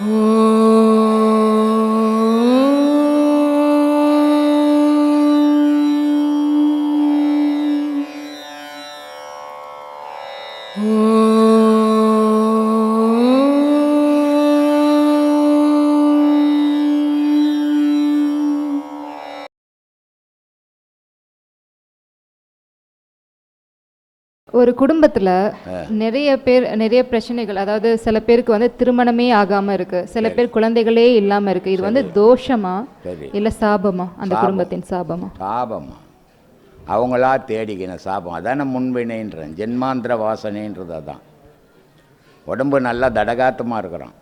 Oh. ஒரு குடும்பத்துல நிறைய பேர் நிறைய பிரச்சனைகள் அதாவது சில பேருக்கு வந்து திருமணமே ஆகாம இருக்கு. சில பேர் குழந்தைகளே இல்லாம இருக்கு. இது வந்து தோஷமா இல்ல சாபமா அந்த குடும்பத்தின் சாபமா? சாபமா. அவங்களா தேடிக்கின சாபம். அதான முன்வினைன்றேன். ஜென்மாந்திர வாசனைன்றது அதான். உடம்பு நல்லா தடகாத்தமாக இருக்கிறான்.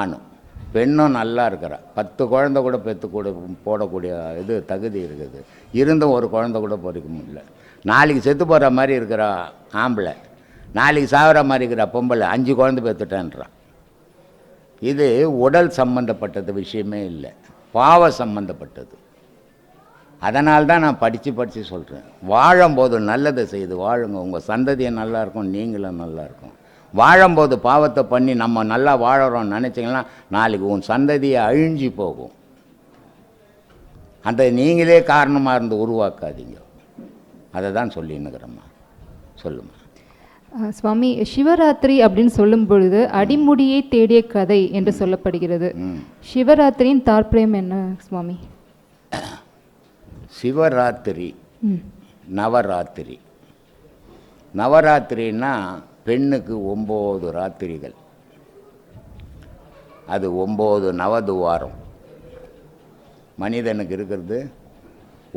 ஆணும். பெண்ணும் நல்லா இருக்கிறா. பத்து குழந்தை கூட பெற்று கூட போடக்கூடிய இது தகுதி இருக்குது. இருந்தும் ஒரு குழந்தை கூட பொறிக்க முடியல. நாளைக்கு செத்து போகிற மாதிரி இருக்கிற ஆம்பளை. நாளைக்கு சாகிற மாதிரி இருக்கிற பொம்பளை அஞ்சு குழந்தை பெற்றுட்டான்றான் இது உடல் சம்பந்தப்பட்டது விஷயமே இல்லை. பாவ சம்பந்தப்பட்டது. அதனால்தான் நான் படித்து படித்து சொல்கிறேன் வாழும்போது நல்லதை செய்து வாழுங்க. உங்கள் சந்ததியை நல்லா இருக்கும் நீங்களும் நல்லா இருக்கும். வாழும்போது பாவத்தை பண்ணி நம்ம நல்லா வாழறோம்னு நினச்சிங்கன்னா நாளைக்கு உன் சந்ததியை அழிஞ்சு போகும். அந்த நீங்களே காரணமாக இருந்து உருவாக்காதீங்க. அதை தான் சொல்லின்னுக்கிறேம்மா சொல்லுமா சுவாமி சிவராத்திரி அப்படின்னு சொல்லும் பொழுது அடிமுடியை தேடிய கதை என்று சொல்லப்படுகிறது. சிவராத்திரியின் தாற்பயம் என்ன சுவாமி? சிவராத்திரி நவராத்திரி. நவராத்திரின்னா பெண்ணுக்கு ஒம்பது ராத்திரிகள். அது ஒம்பது நவதுவாரம். மனிதனுக்கு இருக்கிறது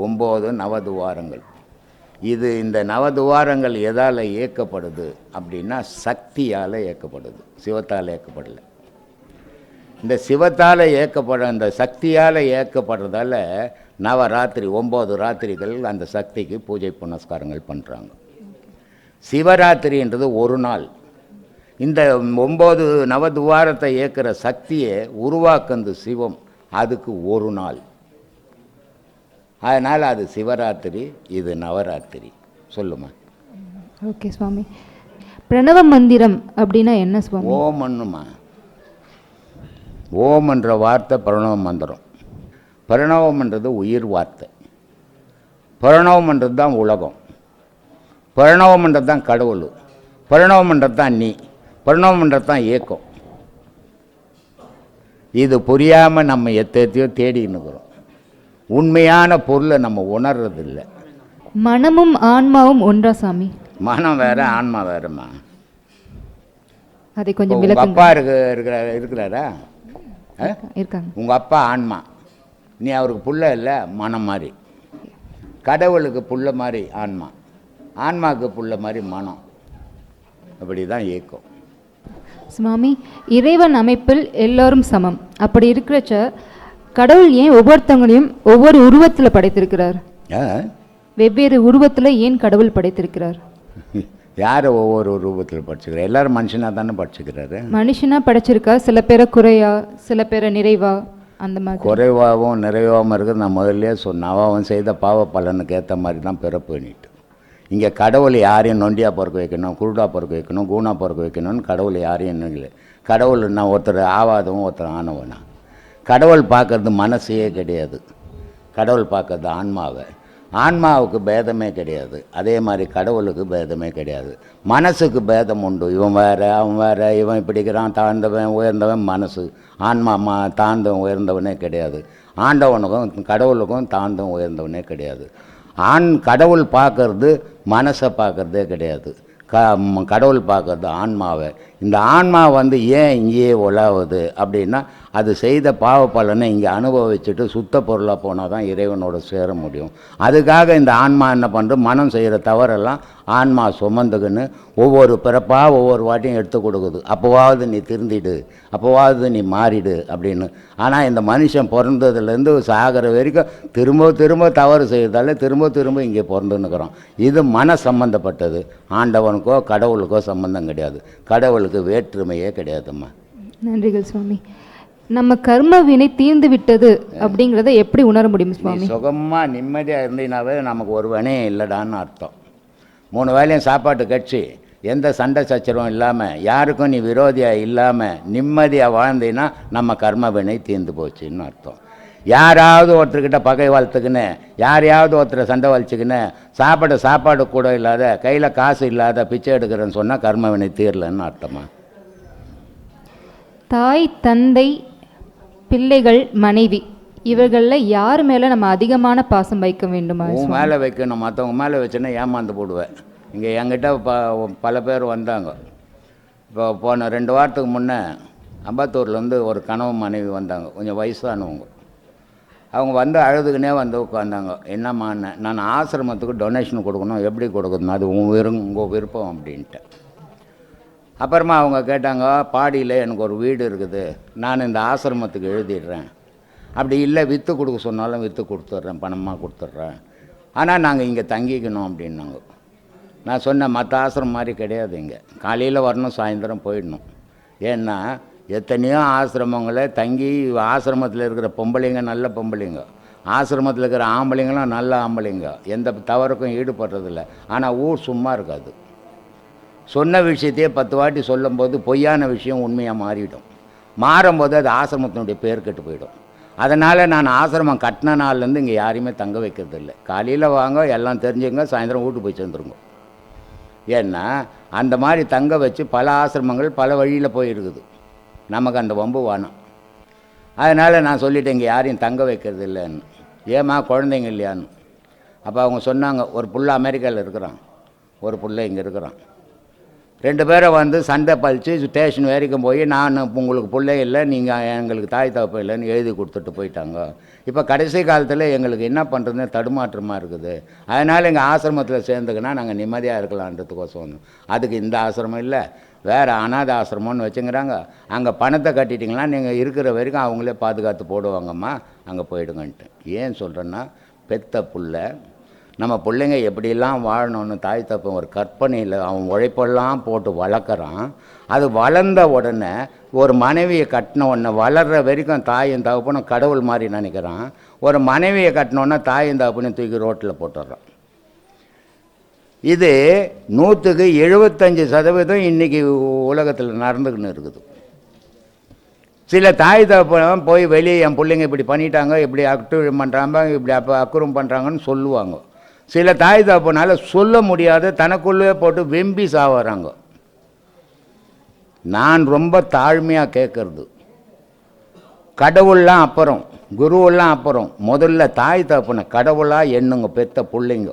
ஒம்பது நவதுவாரங்கள். இது இந்த நவதுவாரங்கள் எதால் இயக்கப்படுது அப்படின்னா சக்தியால் இயக்கப்படுது சிவத்தால் இயக்கப்படலை இந்த சிவத்தால் இயக்கப்பட இந்த சக்தியால் இயக்கப்படுறதால நவராத்திரி ஒம்பது ராத்திரிகள் அந்த சக்திக்கு பூஜை புனஸ்காரங்கள் பண்ணுறாங்க சிவராத்திரின்றது ஒரு நாள். இந்த ஒம்பது நவதுவாரத்தை இயக்கிற சக்தியை உருவாக்குந்து சிவம். அதுக்கு ஒரு நாள். அதனால் அது சிவராத்திரி இது நவராத்திரி. சொல்லுமா? ஓகே சுவாமி. பிரணவ மந்திரம் அப்படின்னா என்ன சுவாமி? ஓமன்னுமா? ஓம்ன்ற வார்த்தை பிரணவ மந்திரம். பிரணவம்ன்றது உயிர் வார்த்தை. பிரணவம்ன்றது தான் உலகம். பிரணவம்ன்றது தான் கடவுள். பிரணவம்ன்றது தான் நீ. பிரணவம்ன்றது தான் ஏக்கம். இது புரியாமல் நம்ம எத்தையோ தேடின்னு இருக்கிறோம் உண்மையான பொருளை நம்ம உணர்றதில்லை. மனமும் ஆன்மாவும் ஒன்றா சாமி. மனம் வேற ஆன்மா வேறம்மா. அதை கொஞ்சம் உங்க விளக்குங்க. அப்பா இருக்கு இருக்கிற இருக்கிறாரா? இருக்காங்க. உங்கள் அப்பா ஆன்மா. நீ அவருக்கு புள்ள இல்லை மனம் மாதிரி கடவுளுக்கு புள்ள மாதிரி ஆன்மா. ஆன்மாவுக்கு புள்ள மாதிரி மனம். அப்படி தான் இயக்கம். சுவாமி இறைவன் அமைப்பில் எல்லோரும் சமம். அப்படி இருக்கிறச்ச கடவுள் ஏன் ஒவ்வொருத்தவங்களையும் ஒவ்வொரு உருவத்தில் படைத்திருக்கிறார்? வெவ்வேறு உருவத்தில் ஏன் கடவுள் படைத்திருக்கிறார்? யார் ஒவ்வொரு ரூபத்தில் படிச்சுக்கிறார் எல்லாரும் மனுஷனாக தானே படிச்சுக்கிறாரு மனுஷனா படைச்சிருக்கா? சில பேரை குறையா சில பேரை நிறைவா? அந்த மாதிரி. குறைவாகவும் நிறைவாகவும் இருக்குது நான் முதல்லயே சொன்னேன். அவன் செய்த பாவ பலனுக்கு ஏற்ற மாதிரி தான் பிறப்பு நீட்டு இங்கே கடவுள் யாரையும் நொண்டியாக பிறக்க வைக்கணும் குருடா பிறக்க வைக்கணும் கூணா பிறக்க வைக்கணும்னு கடவுள் யாரையும் இல்லை கடவுள் நான் ஒருத்தர் ஆவாதவன் ஒருத்தர் ஆனவனா. கடவுள் பார்க்கறது மனசையே கிடையாது. கடவுள் பார்க்கறது ஆன்மாவை. ஆன்மாவுக்கு பேதமே கிடையாது. அதே மாதிரி கடவுளுக்கு பேதமே கிடையாது. மனசுக்கு பேதம் உண்டு. இவன் வேறு அவன் வேறு இவன் இப்படிக்கிறான் தாழ்ந்தவன் உயர்ந்தவன் மனசு. ஆன்மா மா தாழ்ந்தவன் உயர்ந்தவனே கிடையாது. ஆண்டவனுக்கும் கடவுளுக்கும் தாழ்ந்தவன் உயர்ந்தவனே கிடையாது. ஆண் கடவுள் பார்க்கறது மனசை பார்க்கறதே கிடையாது. க கடவுள் பார்க்கறது ஆன்மாவை. இந்த ஆன்மா வந்து ஏன் இங்கேயே உலாவுது அப்படின்னா அது செய்த பாவ பலனை இங்கே அனுபவிச்சுட்டு சுத்த பொருளாக போனால் தான் இறைவனோட சேர முடியும். அதுக்காக இந்த ஆன்மா என்ன பண்ணுறது மனம் செய்கிற தவறெல்லாம் ஆன்மா சுமந்துக்குன்னு ஒவ்வொரு பிறப்பாக ஒவ்வொரு வாட்டியும் எடுத்து கொடுக்குது. அப்போவாவது நீ திருந்திடு அப்போவாவது நீ மாறிடு அப்படின்னு. ஆனால் இந்த மனுஷன் பிறந்ததுலேருந்து சாகிற வரைக்கும் திரும்ப திரும்ப தவறு செய்கிறதால திரும்ப திரும்ப இங்கே பிறந்துன்னுக்குறோம் இது மன சம்பந்தப்பட்டது ஆண்டவனுக்கோ கடவுளுக்கோ சம்பந்தம் கிடையாது. கடவுள் கடவுளுக்கு வேற்றுமையே கிடையாதும்மா. நன்றிகள் சுவாமி. நம்ம கர்ம வினை தீர்ந்து விட்டது அப்படிங்கிறத எப்படி உணர முடியும் சுவாமி? சுகமாக நிம்மதியாக இருந்தீங்கனாவே நமக்கு ஒரு வினையும் இல்லைடான்னு அர்த்தம். மூணு வேளையும் சாப்பாட்டு கட்சி எந்த சண்டை சச்சரவும் இல்லாமல் யாருக்கும் நீ விரோதியாக இல்லாமல் நிம்மதியாக வாழ்ந்தீன்னா நம்ம கர்ம வினை தீர்ந்து போச்சுன்னு அர்த்தம். யாராவது ஒருத்தர்கிட்ட பகை வளர்த்துக்கின்னு யாரையாவது ஒருத்தரை சண்டை வலிச்சுக்கின்னு சாப்பாடு சாப்பாடு கூட இல்லாத கையில் காசு இல்லாத பிச்சை எடுக்கிறேன்னு சொன்னால் கர்ம வினை தீரலன்னு அர்த்தமா? தாய் தந்தை பிள்ளைகள் மனைவி இவர்களில் யார் மேலே நம்ம அதிகமான பாசம் வைக்க வேண்டுமா உன் மேலே வைக்கணும் மற்றவங்க மேலே வச்சுன்னா ஏமாந்து போடுவேன் இங்கே என்கிட்ட ப பல பேர் வந்தாங்க. இப்போ போன ரெண்டு வாரத்துக்கு முன்னே அம்பத்தூர்லேருந்து ஒரு கனவு மனைவி வந்தாங்க. கொஞ்சம் வயசானவங்க. அவங்க வந்து அழுதுக்குன்னே வந்து உட்காந்தாங்க. என்னம்மான்னு நான் ஆசிரமத்துக்கு டொனேஷன் கொடுக்கணும். எப்படி கொடுக்கணும் அது உன் விரும் உங்கள் விருப்பம் அப்படின்ட்டு. அப்புறமா அவங்க கேட்டாங்க பாடியில் எனக்கு ஒரு வீடு இருக்குது. நான் இந்த ஆசிரமத்துக்கு எழுதிடுறேன். அப்படி இல்லை விற்று கொடுக்க சொன்னாலும் விற்று கொடுத்துட்றேன். பணமாக கொடுத்துட்றேன். ஆனால் நாங்கள் இங்கே தங்கிக்கணும் அப்படின்னாங்க. நான் சொன்னேன் மற்ற ஆசிரமம் மாதிரி கிடையாது இங்கே. காலையில் வரணும் சாயந்தரம் போயிடணும். ஏன்னா எத்தனையோ ஆசிரமங்களை தங்கி ஆசிரமத்தில் இருக்கிற பொம்பளைங்க நல்ல பொம்பளைங்க. ஆசிரமத்தில் இருக்கிற ஆம்பளைங்களும் நல்ல ஆம்பளைங்க. எந்த தவறுக்கும் ஈடுபடுறதில்ல. ஆனால் ஊர் சும்மா இருக்காது. சொன்ன விஷயத்தையே பத்து வாட்டி சொல்லும்போது பொய்யான விஷயம் உண்மையாக மாறிவிடும் மாறும்போது அது ஆசிரமத்தினுடைய பேர் கெட்டு போயிடும். அதனால் நான் ஆசிரமம் கட்டின நாள்லேருந்து இங்கே யாரையுமே தங்க வைக்கிறது இல்லை காலையில் வாங்க எல்லாம் தெரிஞ்சுங்க சாயந்தரம் வீட்டு போய் சேர்ந்துருங்க. ஏன்னா அந்த மாதிரி தங்க வச்சு பல ஆசிரமங்கள் பல வழியில் போயிருக்குது. நமக்கு அந்த வம்பு வேணும். அதனால் நான் சொல்லிட்டேன் இங்கே யாரையும் தங்க வைக்கிறது இல்லைன்னு. ஏம்மா குழந்தைங்க இல்லையான்னு. அப்போ அவங்க சொன்னாங்க ஒரு புள்ள அமெரிக்காவில் இருக்கிறான். ஒரு புள்ள இங்கே இருக்கிறான். ரெண்டு பேரை வந்து சண்டை பழித்து ஸ்டேஷன் வரைக்கும் போய் நான் உங்களுக்கு பிள்ளை இல்லை நீங்கள் எங்களுக்கு தாய் தகப்ப இல்லைன்னு எழுதி கொடுத்துட்டு போயிட்டாங்க. இப்போ கடைசி காலத்தில் எங்களுக்கு என்ன பண்ணுறதுன்னு தடுமாற்றமாக இருக்குது. அதனால் எங்கள் ஆசிரமத்தில் சேர்ந்துக்கினா நாங்கள் நிம்மதியாக இருக்கலான்றதுக்கோசம். வந்து அதுக்கு இந்த ஆசிரமம் இல்லை. வேறு அனாதை ஆசிரமம்னு வச்சுங்கிறாங்க. அங்கே பணத்தை கட்டிட்டிங்கன்னா நீங்கள் இருக்கிற வரைக்கும் அவங்களே பாதுகாத்து போடுவாங்கம்மா. அங்கே போயிடுங்கன்ட்டு. ஏன் சொல்கிறேன்னா பெத்த புள்ள நம்ம பிள்ளைங்க எப்படிலாம் வாழணும்னு தாய் தப்பன் ஒரு கற்பனையில் அவன் உழைப்பெல்லாம் போட்டு வளர்க்குறான். அது வளர்ந்த உடனே ஒரு மனைவியை கட்டின உடனே வளர்கிற வரைக்கும் தாயும் தகப்பனும் கடவுள் மாதிரி நினைக்கிறான். ஒரு மனைவியை கட்டினோன்னே தாயும் தகப்பனையும் தூக்கி ரோட்டில் போட்டுடுறான். இது நூற்றுக்கு எழுபத்தஞ்சி சதவீதம் இன்றைக்கி உலகத்தில் நடந்துக்கின்னு இருக்குது. சில தாய் தகப்பன் போய் வெளியே என் பிள்ளைங்க இப்படி பண்ணிட்டாங்க இப்படி அக்டூரம் பண்ணுறாங்க இப்படி அப்போ அக்குறம் பண்ணுறாங்கன்னு சொல்லுவாங்க. சில தாய் தகப்பனால் சொல்ல முடியாத தனக்குள்ளே போட்டு வெம்பி சாவறாங்க. நான் ரொம்ப தாழ்மையாக கேட்கறது கடவுள்லாம் அப்புறம் குருவெல்லாம் அப்புறம் முதல்ல தாய் தகப்பனை கடவுளாக எண்ணுங்க பெத்த பிள்ளைங்க.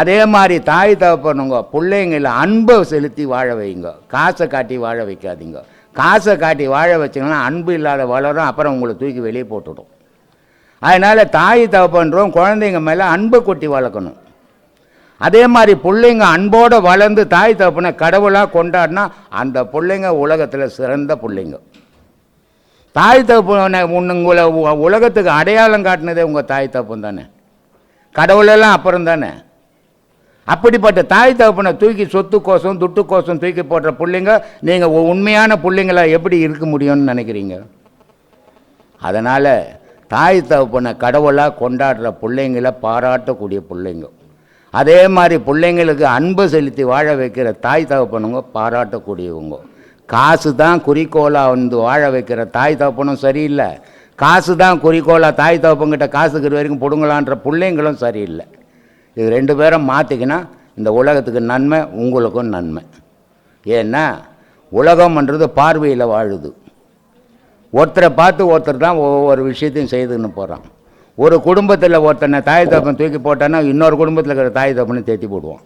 அதே மாதிரி தாய் தகப்பனுங்க பிள்ளைங்கள அன்பை செலுத்தி வாழ வைங்க. காசை காட்டி வாழ வைக்காதீங்க. காசை காட்டி வாழ வச்சிங்கன்னா அன்பு இல்லாத வளரும் அப்புறம் உங்களை தூக்கி வெளியே போட்டுடும். அதனால் தாய் தகப்பன்றோம் குழந்தைங்க மேலே அன்பை கொட்டி வளர்க்கணும். அதே மாதிரி பிள்ளைங்க அன்போடு வளர்ந்து தாய் தகப்பனை கடவுளாக கொண்டாடினா அந்த பிள்ளைங்க உலகத்தில் சிறந்த பிள்ளைங்க. தாய் தகப்பனை உங்களை உலகத்துக்கு அடையாளம் காட்டினதே உங்கள் தாய் தகப்பன் தானே. கடவுளெல்லாம் அப்புறம் தானே. அப்படிப்பட்ட தாய் தகப்பனை தூக்கி சொத்து கோசம் துட்டு கோசம் தூக்கி போடுற பிள்ளைங்க நீங்கள் உண்மையான பிள்ளைங்களா எப்படி இருக்க முடியும்னு நினைக்கிறீங்க? அதனால் தாய் தகப்பனை கடவுளாக கொண்டாடுற பிள்ளைங்களை பாராட்டக்கூடிய பிள்ளைங்க. அதே மாதிரி பிள்ளைங்களுக்கு அன்பு செலுத்தி வாழ வைக்கிற தாய் தகப்பனுங்க பாராட்டக்கூடியவங்க. காசு தான் குறிக்கோளாக வந்து வாழ வைக்கிற தாய் தகப்பனும் சரியில்லை. காசு தான் குறிக்கோளாக தாய் தகப்பங்கிட்ட காசுக்கிற வரைக்கும் பிடுங்கலான்ற பிள்ளைங்களும் சரியில்லை. இது ரெண்டு பேரும் மாற்றிக்கினா இந்த உலகத்துக்கு நன்மை உங்களுக்கும் நன்மை. ஏன்னா உலகம்ன்றது பார்வையில் வாழுது. ஒருத்தரை பார்த்து ஒருத்தர் தான் ஒவ்வொரு விஷயத்தையும் செய்துன்னு போகிறான் ஒரு குடும்பத்தில் ஒருத்தனை தாய் தப்பன் தூக்கி போட்டான்னா இன்னொரு குடும்பத்தில் இருக்கிற தாய் தப்பனை தேத்தி போடுவான்.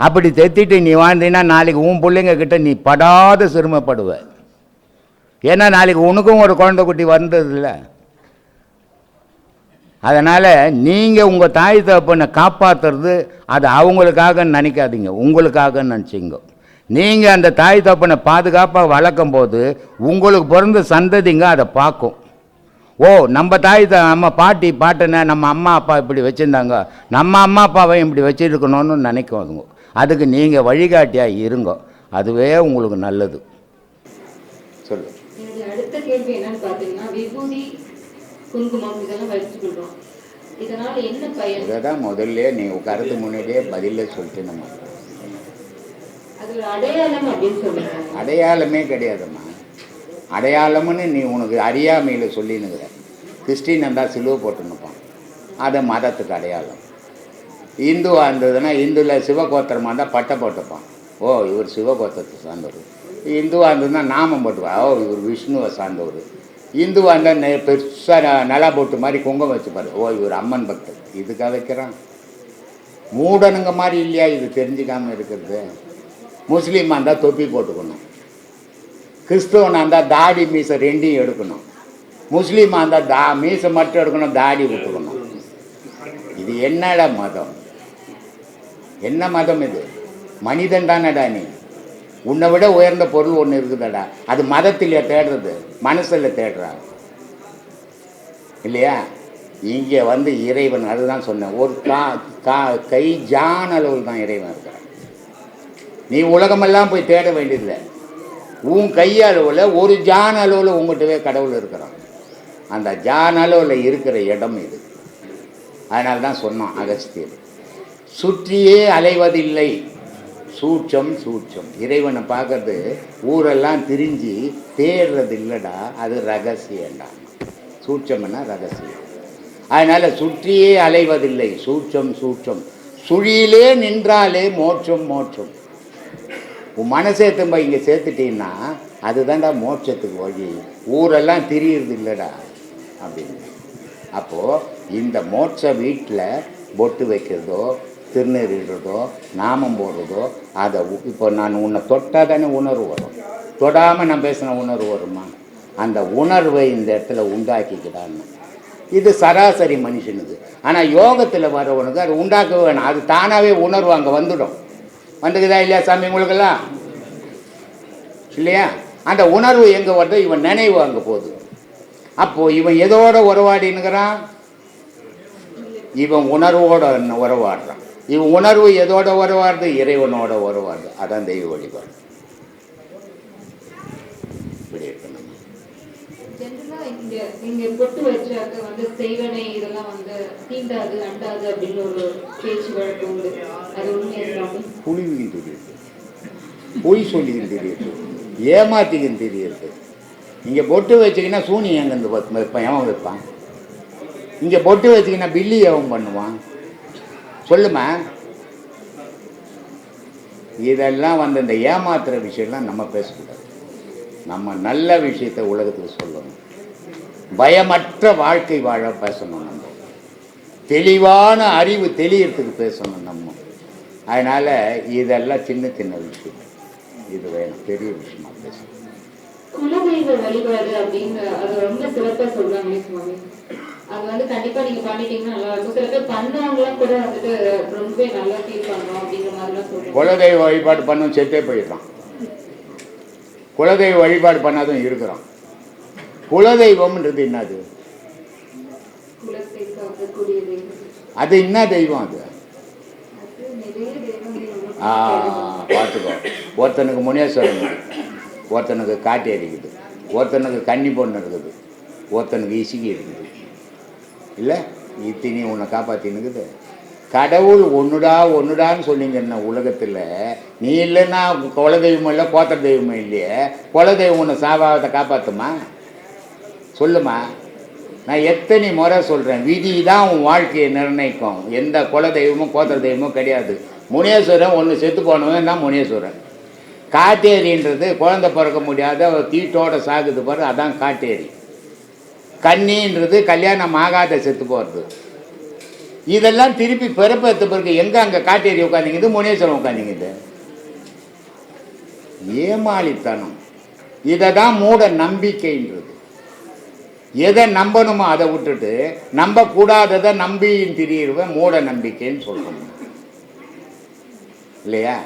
அப்படி தெத்திட்டு நீ வாழ்ந்தீங்கன்னா நாளைக்கு உன் பிள்ளைங்க கிட்ட நீ படாத சிரமப்படுவ ஏன்னா நாளைக்கு உனக்கும் ஒரு குழந்தை குட்டி வந்ததில்லை. அதனால் நீங்கள் உங்கள் தாய் தகப்பனை காப்பாற்றுறது அது அவங்களுக்காக நினைக்காதீங்க. உங்களுக்காக நினச்சிங்க நீங்கள் அந்த தாய் தகப்பனை பாதுகாப்பாக வளர்க்கும் போது உங்களுக்கு பிறந்த சந்ததிங்க அதை பார்க்கும். ஓ நம்ம தாய் த நம்ம பாட்டி பாட்டனை நம்ம அம்மா அப்பா இப்படி வச்சுருந்தாங்க. நம்ம அம்மா அப்பாவை இப்படி வச்சுருக்கணும்னு நினைக்கும் அதுங்க அதுக்கு நீங்கள் வழிகாட்டியாக இருங்க. அதுவே உங்களுக்கு நல்லது. சொல்லு குங்குமம் இதெல்லாம் வச்சுக்கிட்டோம் இதனால என்ன பயன்? இதை தான் முதல்ல நீ கருத்து முன்னாடியே பதிலே சொல்லிட்டு நம்ம அது அடையாளம் அப்படின்னு சொல்லுங்க. அடையாளமே கிடையாதும்மா. அடையாளம்னு நீ உனக்கு அறியாமையில் சொல்லினுங்கிற கிறிஸ்டின் இருந்தால் சிலுவை போட்டுன்னுப்பான். அது மதத்துக்கு அடையாளம். இந்துவாக இருந்ததுன்னா இந்துவில் சிவகோத்திரமாக இருந்தால் பட்டை போட்டுப்பான். ஓ இவர் சிவகோத்திரத்தை சார்ந்தவர். இந்துவாக இருந்ததுன்னா நாமம் போட்டுப்பா ஓ இவர் விஷ்ணுவை சார்ந்தவர். இந்துவாக இருந்தால் நெ பெருசாக நலா போட்டு மாதிரி குங்கம் வச்சுப்பாரு ஓ இவர் அம்மன் பக்தர். இதுக்காக வைக்கிறான். மூடனுங்க மாதிரி இல்லையா இது? தெரிஞ்சுக்காமல் இருக்கிறது. முஸ்லீமாக இருந்தால் தொப்பி போட்டுக்கணும். கிறிஸ்துவனாக இருந்தால் தாடி மீசை ரெண்டையும் எடுக்கணும். முஸ்லீமாக இருந்தால் தா மீசை மட்டும் எடுக்கணும் தாடி விட்டுக்கணும் இது என்னடா மதம்? என்ன மதம் இது? மனிதன் தானடா நீ? உன்னை விட உயர்ந்த பொருள் ஒன்று இருக்குதுடா. அது மதத்திலே தேடுறது. மனசில் தேடுறா. இல்லையா? இங்கே வந்து இறைவன் அதுதான் சொன்னேன். ஒரு கா கா கை ஜான் அளவில் தான் இறைவன் இருக்கிறான். நீ உலகமெல்லாம் போய் தேட வேண்டியதில்லை. உன் கை அளவில் ஒரு ஜான் அளவில் உங்கள்கிட்டவே கடவுள் இருக்கிறான். அந்த ஜான் அளவில் இருக்கிற இடம் இது. அதனால தான் சொன்னோம் அகஸ்தியர். சுற்றியே அலைவதில்லை. சூட்சம் சூட்சம். இறைவனை பார்க்கறது ஊரெல்லாம் திரிஞ்சு தேடுறது இல்லைடா அது ரகசியம்டா. சூட்சம்னா ரகசியம். அதனால் சுற்றியே அலைவதில்லை. சூட்சம் சூட்சம். சுழியிலே நின்றாலே மோட்சம் மோட்சம். உன் மனசே திரும்ப இங்கே சேர்த்துட்டீங்கன்னா அதுதான்டா மோட்சத்துக்கு வழி. ஊரெல்லாம் திரியிறது இல்லைடா அப்படின்னு. அப்போது இந்த மோட்ச வீட்டில் பொட்டு வைக்கிறதோ திருநீறிடுறதோ நாமம் போடுறதோ அதை இப்போ நான் உன்னை தொட்டால் தானே உணர்வு வரும். தொடாமல் நான் பேசின உணர்வு வருமா? அந்த உணர்வை இந்த இடத்துல உண்டாக்கிக்கிறான்னு. இது சராசரி மனுஷனுக்கு ஆனால் யோகத்தில் வரவனுக்கு அது உண்டாக்க வேணும். அது தானாகவே உணர்வு அங்கே வந்துடும். வந்துக்குதா இல்லையா சாமி உங்களுக்கெல்லாம்? இல்லையா? அந்த உணர்வு எங்கே வருதோ இவன் நினைவு அங்கே போகுது. அப்போது இவன் எதோட உறவாடினுக்கிறான் இவன் உணர்வோட உறவாடுறான். இவன் உணர்வு எதோட உறவாடுது இறைவனோட உறவாடுது அதான் தெய்வ வழிபாடு. இப்படி இருக்கணும். இங்க பொட்டு வச்சாக்க வந்து செய்வனை இதெல்லாம் வந்து தீண்டாது அண்டாது அப்படின்னு ஒரு பேச்சு வழக்கு உண்டு. அது பொய் பொட்டு வச்சிங்கன்னா சூனி எங்கேருந்து வைப்பான் எவன் வைப்பான் இங்கே பொட்டு வச்சிங்கன்னா பில்லி எவன் பண்ணுவான்? சொல்லுமா? இதெல்லாம் வந்து இந்த ஏமாத்துற விஷயம்லாம் நம்ம பேசக்கூடாது. நம்ம நல்ல விஷயத்தை உலகத்துக்கு சொல்லணும். பயமற்ற வாழ்க்கை வாழ பேசணும் நம்ம. தெளிவான அறிவு தெளியறதுக்கு பேசணும் நம்ம. அதனால் இதெல்லாம் சின்ன சின்ன விஷயம். இது வேணும். பெரிய விஷயமா பேசணும். குலதெய்வ வழிபாடு அப்படின்னு அது ரொம்ப சிறப்பாக சொல்கிறாங்க சுவாமி. அது வந்து கண்டிப்பா நீங்க பண்ணிட்டீங்கன்னா நல்லா இருக்கும். சில பேர் பண்ணவங்களாம் கூட வந்துட்டு ரொம்பவே நல்லா ஃபீல் பண்றோம் அப்படிங்கிற மாதிரிலாம் சொல்றாங்க. குலதெய்வ வழிபாடு பண்ணும் செத்தே போயிடுறான். குலதெய்வ வழிபாடு பண்ணாதும் இருக்கிறான். குலதெய்வம்ன்றது என்னது? அது என்ன தெய்வம் அது? பார்த்துக்கோ. ஒருத்தனுக்கு முனேஸ்வரன் ஒருத்தனுக்கு காட்டி அடிக்குது. ஒருத்தனுக்கு கன்னி பொண்ணு இருக்குது. ஒருத்தனுக்கு இசுகி இருக்குது. இல்லை இத்தினி உன்னை காப்பாற்றினுக்குது கடவுள் ஒன்றுடா ஒன்றுடான்னு சொன்னீங்கன்னா உலகத்தில்? நீ இல்லைன்னா குல தெய்வமும் இல்லை கோத்திர தெய்வமும் இல்லையே? குல தெய்வம் உன்னை சாபாவத்தை காப்பாற்றுமா சொல்லுமா. நான் எத்தனை முறை சொல்கிறேன் விதி தான் உன் வாழ்க்கையை நிர்ணயிக்கும். எந்த குல தெய்வமும் கோத்திர தெய்வமும் கிடையாது. முனேஸ்வரன் ஒன்று செத்து போனவன் தான் முனேஸ்வரன். காட்டேரின்றது குழந்தை பிறக்க முடியாத ஒரு தீட்டோட சாகுது பாரு அதான் காட்டேரி. கன்னின்றது கல்யாணம் ஆகாத செத்து போகிறது இதெல்லாம் திருப்பி பிறப்பெடுத்த பிறகு எங்கே அங்கே காட்டேரி உட்காந்துங்குது முனேஸ்வரம் உட்காந்துங்குது ஏமாளித்தனம். இதை தான் மூட நம்பிக்கைன்றது. எதை நம்பணுமோ அதை விட்டுட்டு நம்பக்கூடாததை நம்பின்னு திரியிருவேன் மூட நம்பிக்கைன்னு சொல்கிறோம் இல்லையா?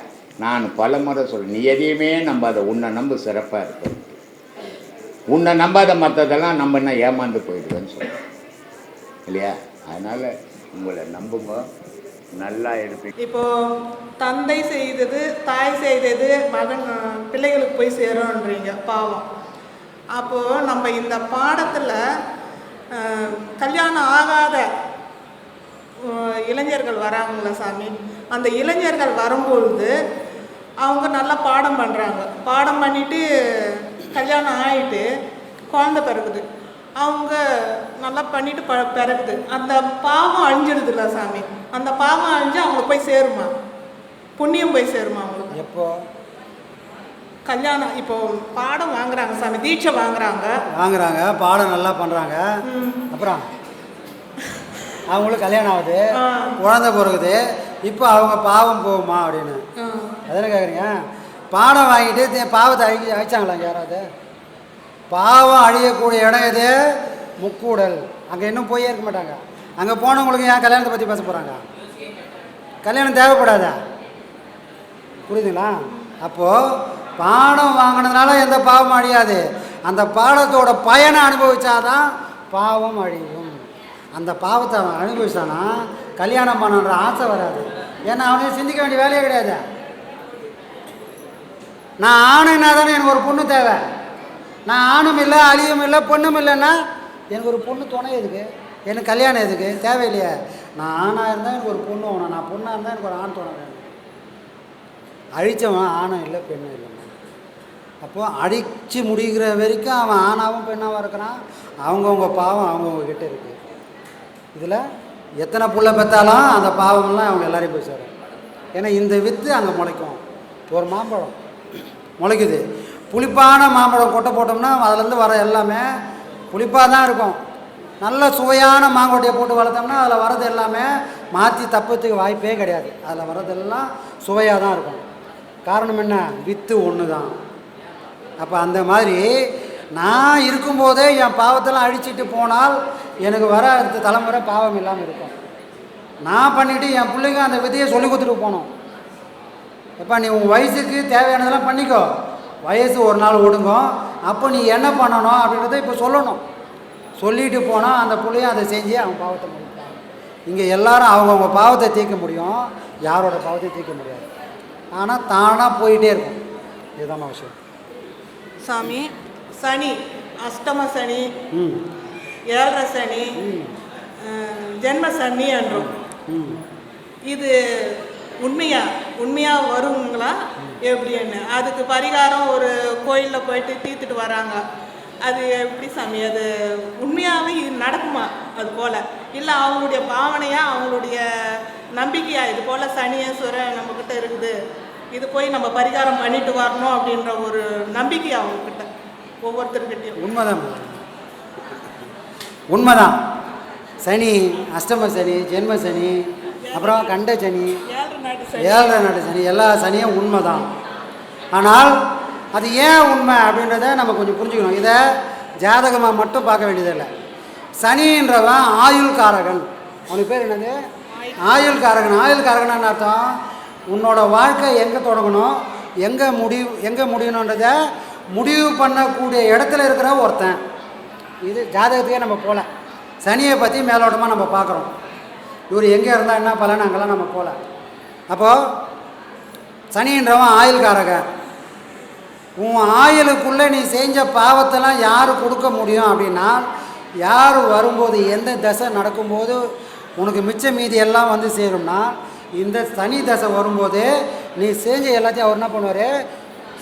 நான் பல முறை சொல்கிறேன் நீ எதையுமே நம்பாத. உன்னை நம்பு சிறப்பாக இருக்கும் உன்னை நம்பாத மற்றதெல்லாம் நம்பினா ஏமாந்து போயிடுவேன்னு சொல்கிறேன் இல்லையா? அதனால் உங்களை நம்புங்க. நல்லா இருப்பீங்க இப்போ தந்தை செய்தது தாய் செய்தது மகன் பிள்ளைகளுக்கு போய் சேரும்ன்றீங்க பாவம். அப்போது நம்ம இந்த பாடத்தில் கல்யாணம் ஆகாத இளைஞர்கள் வராங்கள சாமி? அந்த இளைஞர்கள் வரும்பொழுது அவங்க நல்லா பாடம் பண்ணுறாங்க பாடம் பண்ணிட்டு கல்யாணம் ஆயிட்டு குழந்தை பிறகுது அவங்க நல்லா பண்ணிட்டு ப பிறகுது அந்த பாவம் அழிஞ்சிடுதுல்ல சாமி. அந்த பாவம் அழிஞ்சு அவங்களுக்கு போய் சேருமா? புண்ணியம் போய் சேருமா அவங்களுக்கு? எப்போ? கல்யாணம் இப்போ பாடம் வாங்குறாங்க சாமி. தீட்சை வாங்குறாங்க. வாங்குறாங்க பாடம் நல்லா பண்ணுறாங்க அப்புறம் அவங்களுக்கு கல்யாணம் ஆகுது. குழந்தை பிறகுது இப்போ அவங்க பாவம் போகுமா அப்படின்னு. அதானே கேட்குறீங்க பாடம் வாங்கிட்டு பாவத்தை அழி அழிச்சாங்களா யாராவது? பாவம் அழியக்கூடிய இடம் எது? முக்கூடல். அங்கே இன்னும் போயே இருக்க மாட்டாங்க. அங்கே போனவங்களுக்கு ஏன் கல்யாணத்தை பற்றி பேச போகிறாங்க கல்யாணம் தேவைப்படாதா? புரியுதுங்களா? அப்போது பானம் வாங்கினதுனால எந்த பாவமும் அழியாது. அந்த பாடத்தோட பயனை அனுபவிச்சாதான் பாவம் அழியும். அந்த பாவத்தை அவன் அனுபவிச்சானா கல்யாணம் பண்ணுன்ற ஆசை வராது. ஏன்னா அவனையும் சிந்திக்க வேண்டிய வேலையே கிடையாது. நான் ஆணுன்னா தானே எனக்கு ஒரு பொண்ணு தேவை. நான் ஆணும் இல்லை அழியும் இல்லை பொண்ணும் இல்லைன்னா எனக்கு ஒரு பொண்ணு துணை எதுக்கு? எனக்கு கல்யாணம் எதுக்கு? தேவையில்லையே. நான் ஆணாக இருந்தால் எனக்கு ஒரு பொண்ணு வேணும். நான் பொண்ணாக இருந்தால் எனக்கு ஒரு ஆண் துணை வேணும். அழித்தவன் ஆணும் இல்லை பெண்ணும் இல்லைங்க அப்போது அழித்து முடிகிற வரைக்கும் அவன் ஆணாவும் பெண்ணாகவும் இருக்கிறான். அவங்கவுங்க பாவம் அவங்கவுங்க கிட்ட இருக்குது இதில் எத்தனை புள்ள பெற்றாலும் அந்த பாவம்லாம் அவங்க எல்லாரையும் போய் சேரும். ஏன்னா இந்த வித்து அங்கே முளைக்கும். ஒரு மாம்பழம். முளைக்குது. புளிப்பான மாம்பழம் கொட்டை போட்டோம்னா அதுலேருந்து வர எல்லாமே புளிப்பாக தான் இருக்கும். நல்ல சுவையான மாங்கொட்டையை போட்டு வளர்த்தோம்னா அதில் வர்றது எல்லாமே மாற்றி தப்பத்துக்கு வாய்ப்பே கிடையாது. அதில் வர்றதெல்லாம் சுவையாக தான் இருக்கும். காரணம் என்ன? வித்து ஒன்று தான். அப்போ அந்த மாதிரி நான் இருக்கும்போதே என் பாவத்தெல்லாம் அழிச்சிட்டு போனால் எனக்கு வர அடுத்த தலைமுறை பாவம் இல்லாமல் இருக்கும். நான் பண்ணிவிட்டு என் பிள்ளைங்க அந்த விதையை சொல்லி கொடுத்துட்டு போனோம் எப்பா நீ உன் வயசுக்கு தேவையானதெல்லாம் பண்ணிக்கோ. வயசு ஒரு நாள் ஒடுங்க அப்போ நீ என்ன பண்ணணும் அப்படின்றத இப்போ சொல்லணும். சொல்லிட்டு போனால் அந்த பிள்ளையும் அதை செஞ்சு அவன் பாவத்தை முடிப்பான். இங்கே எல்லாரும் அவங்கவுங்க பாவத்தை தீர்க்க முடியும். யாரோட பாவத்தை தீர்க்க முடியாது. ஆனால் தானாக போயிட்டே இருக்கும். இதுதான் விஷயம். சாமி சனி அஷ்டம சனி ம். ஏழரை சனி ஜென்ம சனி என்றும். இது உண்மையா உண்மையா வருங்களா? எப்படின்னு. அதுக்கு பரிகாரம் ஒரு கோயிலில் போயிட்டு தீர்த்துட்டு வராங்க அது எப்படி சாமி அது உண்மையாகவே இது நடக்குமா? அது போல். இல்லை அவங்களுடைய பாவனையா அவங்களுடைய நம்பிக்கையா இது போல் சனியேஸ்வர நம்மக்கிட்ட இருக்குது. இது போய் நம்ம பரிகாரம் பண்ணிட்டு வரணும் அப்படின்ற ஒரு நம்பிக்கை அவங்கக்கிட்ட ஒவ்வொருத்தர்கிட்டையும். உண்மைதான். உண்மைதான். சனி அஷ்டம சனி ஜென்ம சனி அப்புறம் கண்ட சனி. ஏழரை நாட்டு சனி நாடு சனி எல்லா சனியும் உண்மை தான் ஆனால் அது ஏன் உண்மை அப்படின்றத நம்ம கொஞ்சம் புரிஞ்சுக்கணும். இதை ஜாதகமாக மட்டும் பார்க்க வேண்டியதில்லை சனின்றவன் ஆயுள் காரகன் அவனுக்கு பேர் என்னது? ஆயுள் காரகன் ஆயுள் காரகன் அர்த்தம்? உன்னோட வாழ்க்கை எங்கே தொடங்கணும்? எங்கே முடிவு எங்கே முடியணுன்றத முடிவு பண்ணக்கூடிய இடத்துல இருக்கிற ஒருத்தன். இது ஜாதகத்துக்கே நம்ம போகல. சனியை பற்றி மேலோட்டமாக நம்ம பார்க்குறோம். இவர் எங்கே இருந்தால் என்ன பலன்? அங்கெல்லாம் நம்ம போகல. அப்போது சனின்றவன் ஆயுள்காரகன் உன் ஆயுளுக்குள்ளே நீ செஞ்ச பாவத்தெல்லாம் யார் கொடுக்க முடியும் அப்படின்னா யார் வரும்போது எந்த தசை நடக்கும்போது உனக்கு மிச்ச மீதி எல்லாம் வந்து சேரும்னா இந்த சனி தசை வரும்போது நீ செஞ்ச எல்லாத்தையும் அவர் என்ன பண்ணுவார்?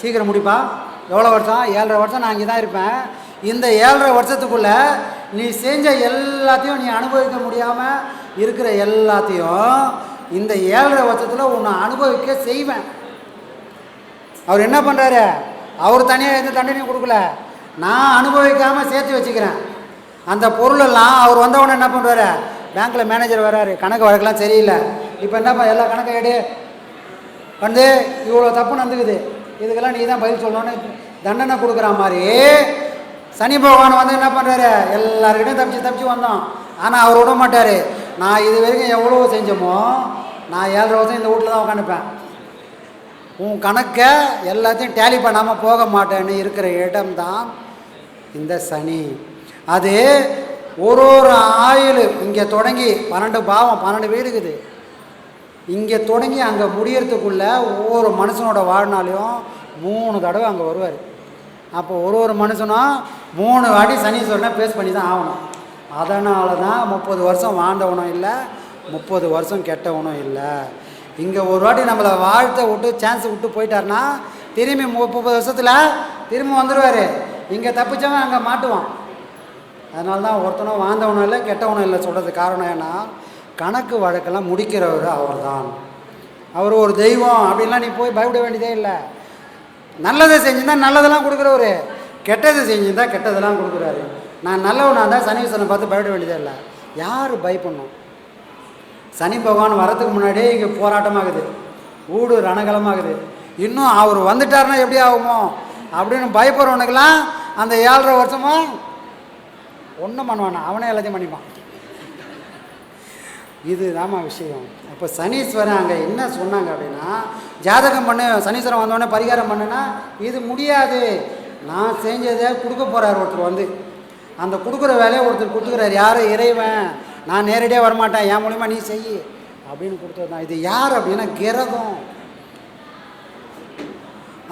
சீக்கிரம் முடிப்பா. எவ்வளோ வருஷம்? ஏழரை வருஷம் நான் இங்கே தான் இருப்பேன். இந்த ஏழரை வருஷத்துக்குள்ளே நீ செஞ்ச எல்லாத்தையும் நீ அனுபவிக்க முடியாமல் இருக்கிற எல்லாத்தையும் இந்த ஏழரை வருஷத்தில் உன்னை அனுபவிக்க செய்வேன். அவர் என்ன பண்ணுறாரு அவர் தனியாக எந்த தண்டனையும் கொடுக்கல. நான் அனுபவிக்காமல் சேர்த்து வச்சுக்கிறேன். அந்த பொருளெல்லாம் அவர் வந்தவொடனே என்ன பண்ணுறாரு பேங்க்கில் மேனேஜர் வராரு. கணக்கு வழக்கெல்லாம் சரியில்லை. இப்போ என்னப்பா எல்லா கணக்கை எடு வந்து இவ்வளோ தப்பு நடந்துக்குது. இதுக்கெல்லாம் நீ தான் பதில் சொல்லணும்னு தண்டனை கொடுக்குற மாதிரி சனி பகவான் வந்து என்ன பண்ணுறாரு எல்லாருக்கிட்டையும் தப்பிச்சு தப்பிச்சு வந்தோம். ஆனால் அவர் விட மாட்டார். நான் இது வரைக்கும் எவ்வளோ செஞ்சோமோ நான் ஏழரை வருஷம் இந்த வீட்டில் தான் உட்காந்துப்பேன் உன் கணக்கை எல்லாத்தையும் டேலி பண்ணாமல் போக மாட்டேன்னு இருக்கிற இடம்தான் இந்த சனி. அது ஒரு ஒரு ஆயுள் இங்கே தொடங்கி பன்னெண்டு பாவம் பன்னெண்டு வீடு இருக்குது. இங்கே தொடங்கி அங்கே முடியறதுக்குள்ளே ஒவ்வொரு மனுஷனோட வாழ்நாளையும் மூணு தடவை அங்கே வருவார். அப்போ ஒரு ஒரு மனுஷனும் மூணு வாட்டி சனீஸ்வரனை பேஸ் பண்ணி தான் ஆகணும். அதனால தான் முப்பது வருஷம் வாழ்ந்தவனும் இல்லை முப்பது வருஷம் கெட்டவனும் இல்லை. இங்கே ஒரு வாட்டி நம்மளை வாழ்த்த விட்டு சான்ஸ் விட்டு போயிட்டார்னா திரும்பி முப்பது வருஷத்தில் திரும்ப வந்துடுவார் இங்கே தப்பிச்சவன் அங்கே மாட்டுவான். அதனால தான் ஒருத்தனும் வாழ்ந்தவனும் இல்லை கெட்டவனும் இல்லை சொல்கிறது காரணம் ஏன்னா கணக்கு வழக்கெல்லாம் முடிக்கிறவர் அவர் தான் அவர் ஒரு தெய்வம் அப்படின்லாம் நீ போய் பயப்பட வேண்டியதே இல்லை. நல்லதை செஞ்சுருந்தா நல்லதெல்லாம் கொடுக்குறவரு. கெட்டதை செஞ்சுருந்தா கெட்டதெல்லாம் கொடுக்குறாரு. நான் நல்லவனாக இருந்தால் சனீஸ்வரனை பார்த்து பயப்பட வேண்டியதே இல்லை. யார் பயப்படணும்? சனி பகவான் வரதுக்கு முன்னாடியே இங்கே போராட்டமாகுது. ஊடு ரணகலமாகுது. இன்னும் அவர் வந்துட்டாருன்னா எப்படி ஆகுமோ? அப்படின்னு பயப்படுறவனுக்கெல்லாம் அந்த ஏழரை வருஷமும் ஒன்றும் பண்ணுவானா அவனே எல்லாத்தையும் பண்ணிப்பான். இதுதாம்மா விஷயம். அப்போ சனீஸ்வரன் அங்கே என்ன சொன்னாங்க அப்படின்னா ஜாதகம் பண்ணு சனீஸ்வரன் வந்தோடனே பரிகாரம் பண்ணுனா இது முடியாது. நான் செஞ்சதை கொடுக்க போகிறார் ஒருத்தர் வந்து. அந்த கொடுக்குற வேலையை ஒருத்தர் கொடுத்துக்கிறார். யார்? இறைவன். நான் நேரடியாக வரமாட்டேன் என் மூலிமா நீ செய் அப்படின்னு கொடுத்தது தான். இது யார் அப்படின்னா கிரகம்.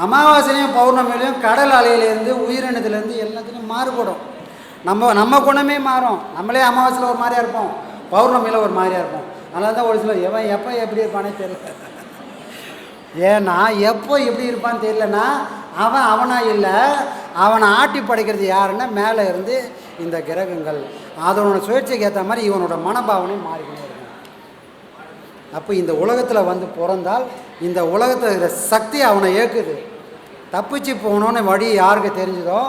அமாவாசையிலையும் பௌர்ணமிலையும் கடல் அலையிலேருந்து உயிரினத்துலேருந்து எல்லாத்துலேயும் மாறுபடும். நம்ம நம்ம குணமே மாறும். நம்மளே அமாவாசையில் ஒரு மாதிரியா இருப்போம். பௌர்ணமியில் ஒரு மாதிரியாக இருப்போம். அதனால தான் ஒரு சிலர் எவன் எப்போ எப்படி இருப்பானே தெரியல. ஏன்னா எப்போ எப்படி இருப்பான்னு தெரியலனா அவன் அவனாக இல்லை அவனை ஆட்டி படைக்கிறது யாருன்னா மேலே இருந்து இந்த கிரகங்கள். அதனோட சுழற்சிக்கு ஏற்ற மாதிரி இவனோட மனபாவனை மாறிக்கிட்டே இருக்கும் அப்போ இந்த உலகத்தில் வந்து பிறந்தால் இந்த உலகத்தில் இருக்கிற சக்தி அவனை ஏற்குது தப்பிச்சு போகணுன்னு வழி யாருக்கு தெரிஞ்சதோ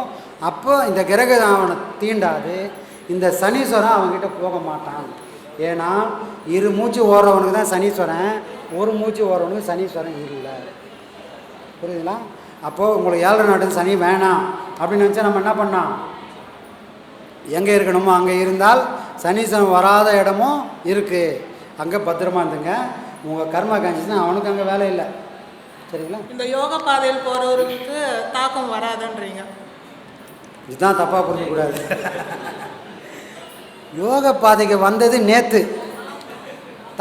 அப்போ இந்த கிரகம் அவனை தீண்டாது. இந்த சனீஸ்வரன் அவன்கிட்ட போக மாட்டான். ஏன்னா இரு மூச்சு ஓடுறவனுக்கு தான் சனீஸ்வரன் ஒரு மூச்சு ஓடுறவனுக்கு சனீஸ்வரன் இல்லை. புரியுதுங்களா? அப்போது உங்களுக்கு ஏழரை நாட்டு சனி வேணாம். அப்படின்னு நினச்சா நம்ம என்ன பண்ணோம் எங்கே இருக்கணுமோ அங்கே இருந்தால் சனீஸ்வரன் வராத இடமும் இருக்குது அங்கே பத்திரமா இருந்துங்க. உங்கள் கர்மா காஞ்சிச்சுன்னா அவனுக்கு அங்கே வேலை இல்லை. சரிங்களா? இந்த யோக பாதையில் போகிறவருக்கு தாக்கம் வராதுன்றீங்க. இதுதான் தப்பாக புரிஞ்சுக்கூடாது யோக பாதைக்கு வந்தது நேற்று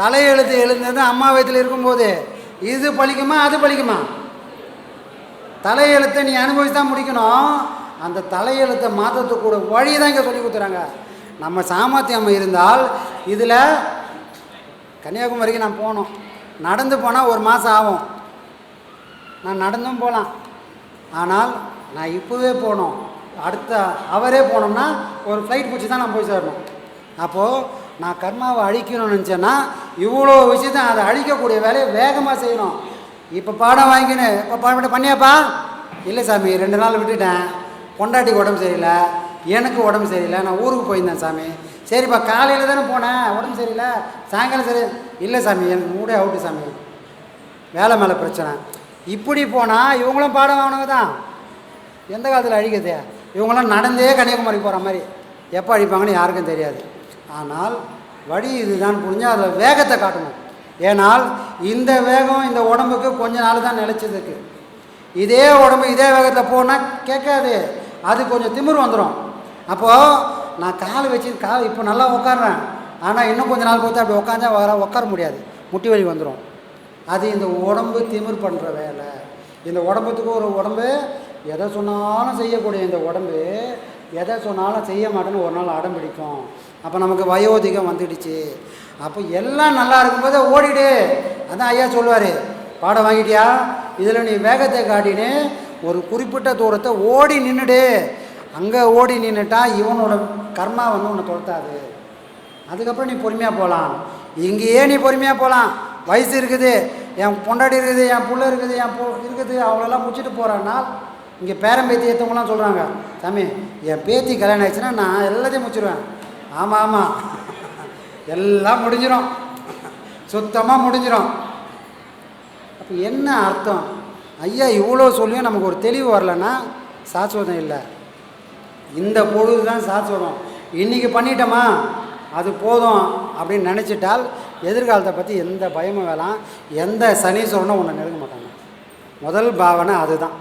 தலையெழுத்து எழுந்தது அம்மா வயத்தில் இருக்கும்போது. இது பழிக்குமா அது பழிக்குமா? தலையெழுத்தை நீ அனுபவிச்சு தான் முடிக்கணும். அந்த தலையெழுத்தை மாற்றத்துக்கு கூட தான் இங்கே சொல்லி கொடுத்துறாங்க. நம்ம சாமர்த்தியம் இருந்தால் இதில் கன்னியாகுமரிக்கு நான் போனோம் நடந்து போனால் ஒரு மாதம் ஆகும். நான் நடந்தும் போகலாம் ஆனால் நான் இப்போவே போகணும். அடுத்த அவரே போனோம்னா ஒரு ஃப்ளைட் பிடிச்சி தான் நான் போய் சேரணும். அப்போது நான் கர்மாவை அழிக்கணும்னு நினச்சேன்னா இவ்வளோ விஷயத்தை அதை அழிக்கக்கூடிய வேலையை வேகமாக செய்யணும். இப்போ பாடம் வாங்கினேன் இப்போ பாடம் பண்ணியாப்பா இல்லை சாமி ரெண்டு நாள் விட்டுட்டேன். பொண்டாட்டிக்கு உடம்பு சரியில்லை எனக்கு உடம்பு சரியில்லை நான் ஊருக்கு போயிருந்தேன் சாமி. சரிப்பா காலையில் தானே போனேன் உடம்பு சரியில்லை. சாயங்காலம் சரி இல்லை சாமி எனக்கு மூடே அவுட்டு சாமி. வேலை மேலே பிரச்சனை. இப்படி போனால் இவங்களும் பாடம் வாங்கினவங்க தான். எந்த காலத்தில் அழிக்குது இவங்களாம் நடந்தே கன்னியாகுமரி போகிற மாதிரி. எப்போ அழிப்பாங்கன்னு யாருக்கும் தெரியாது. ஆனால் வழி இதுதான் புரிஞ்சால் அதில் வேகத்தை காட்டணும். ஏனால் இந்த வேகம் இந்த உடம்புக்கு கொஞ்ச நாள் தான் நிலச்சதுக்கு இதே உடம்பு இதே வேகத்தில் போனால் கேட்காது. அது கொஞ்சம் திமிர் வந்துடும் அப்போது நான் கால் வச்சு கால் இப்போ நல்லா உட்காடுறேன் ஆனால் இன்னும் கொஞ்சம் நாள் கொடுத்து அப்படி உட்காந்தா வர உட்கார முடியாது. முட்டி வலி வந்துடும் அது இந்த உடம்பு திமிர் பண்ணுற வேலை. இந்த உடம்புக்கு ஒரு உடம்பு எதை சொன்னாலும் செய்யக்கூடிய இந்த உடம்பு எதை சொன்னாலும் செய்ய மாட்டேன்னு ஒரு நாள் அடம் பிடிக்கும். அப்போ நமக்கு வயோதிகம் வந்துடுச்சு. அப்போ எல்லாம் நல்லா இருக்கும்போது ஓடிடு. அதான் ஐயா சொல்லுவார். பாடம் வாங்கிட்டியா? இதில் நீ வேகத்தை காட்டின்னு ஒரு குறிப்பிட்ட தூரத்தை ஓடி நின்றுடு அங்கே ஓடி நின்றுட்டா இவனோட கர்மா வந்து உன்னை தொடுத்தாது அதுக்கப்புறம் நீ பொறுமையாக போகலாம் இங்கேயே நீ பொறுமையாக போகலாம் வயசு இருக்குது. என் பொண்டாடி இருக்குது என் புள்ள இருக்குது என் பொ இருக்குது. அவங்களெல்லாம் முடிச்சுட்டு போகிறான்னா இங்கே பேரம்பேத்தி ஏற்றவங்களாம் சொல்கிறாங்க சாமி என் பேத்தி கல்யாணம் ஆயிடுச்சுன்னா நான் எல்லாத்தையும் முடிச்சிடுவேன் ஆமாம் ஆமாம் எல்லாம் முடிஞ்சிடும் சுத்தமாக முடிஞ்சிடும் அப்போ என்ன அர்த்தம்? ஐயா இவ்வளோ சொல்லியும் நமக்கு ஒரு தெளிவு வரலன்னா சாஸ்வதம் இல்லை. இந்த பொழுது தான் சாஸ்வதம் இன்றைக்கி பண்ணிட்டோமா? அது போதும் அப்படின்னு நினச்சிட்டால் எதிர்காலத்தை பற்றி எந்த பயமும் வேணாம். எந்த சனீஸ்வரனும் உன்னை நெருங்க மாட்டாங்க. முதல் பாவனை அதுதான்.